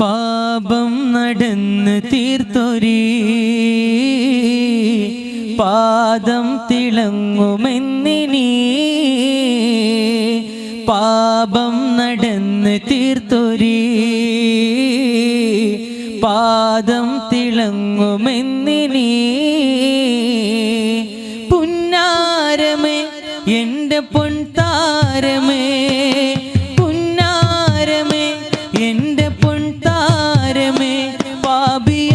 പാപം നടന്ന് തീർത്തൊരീ. പാദം തിളങ്ങുമെന്നിനി. പാപം നടന്ന് തീർത്തൊരീ. പാദം തിളങ്ങുമെന്നിനി. പുന്നാരമേ എന്റെ പൊൻതാരമേ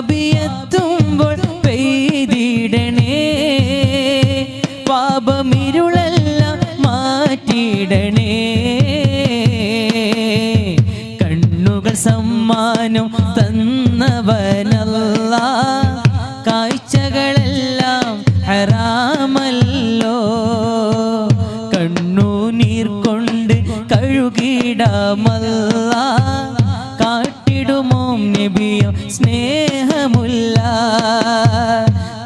പാപിയെത്തുമ്പോൾ പെയ്തിടണേ. പാപമിരുളെല്ലാം മാറ്റിയിടണേ കണ്ണുകൾ സമ്മാനം തന്നവനല്ല. കാഴ്ചകളെല്ലാം ഹറാമല്ലോ. കണ്ണുനീർ കൊണ്ട് കഴുകിടാമല്ല. നബിയോ സ്നേഹമുള്ള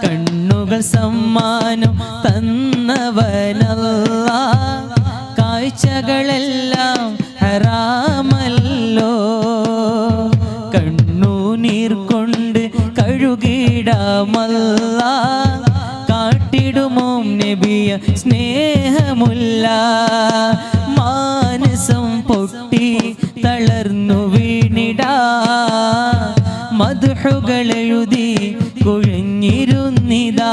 കണ്ണുകൾ സമ്മാനം തന്നവനല്ല. കാഴ്ചകളെല്ലാം ഹറാമല്ലോ. കണ്ണുനീർ കൊണ്ട് കഴുകിടാമല്ല. കാട്ടിടുമോ നബിയ സ്നേഹമുള്ള. മാനസം പൊട്ടി കുഴഞ്ഞിരുന്നിതാ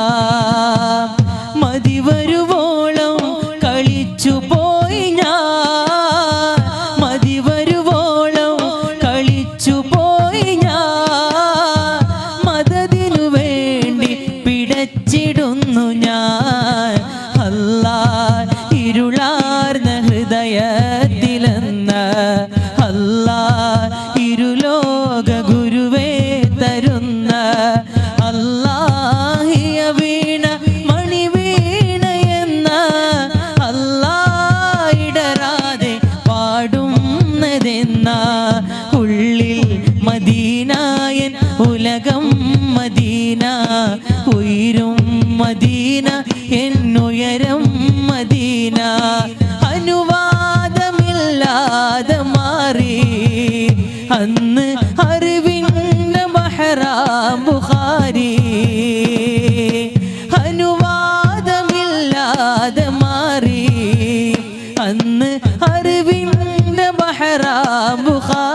ഉള്ളിൽ മദീനായൻ ഉലകം മദീന ഉയരും മദീന എന്നുയരം മദീന. അനുവാദമില്ലാതെ മാറി അന്ന് അറിവിന്റെ മഹറാം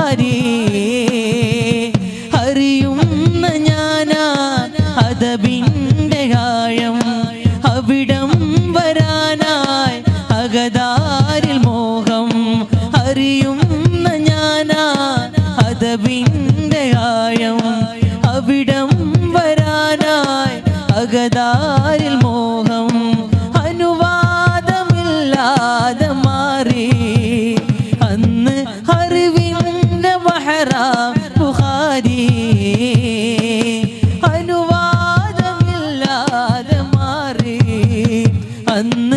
ബുഖാരി അറിയുന്ന ഞാനാ അതബിന്റെ ആഴം. അവിടം വരാനായി അകതാരിൽ മോഹം. അറിയുന്ന ഞാനാ അതബിന്റെ ആഴം. അവിടം വരാനായി അകതാരിൽ മോഹം. അന്ന്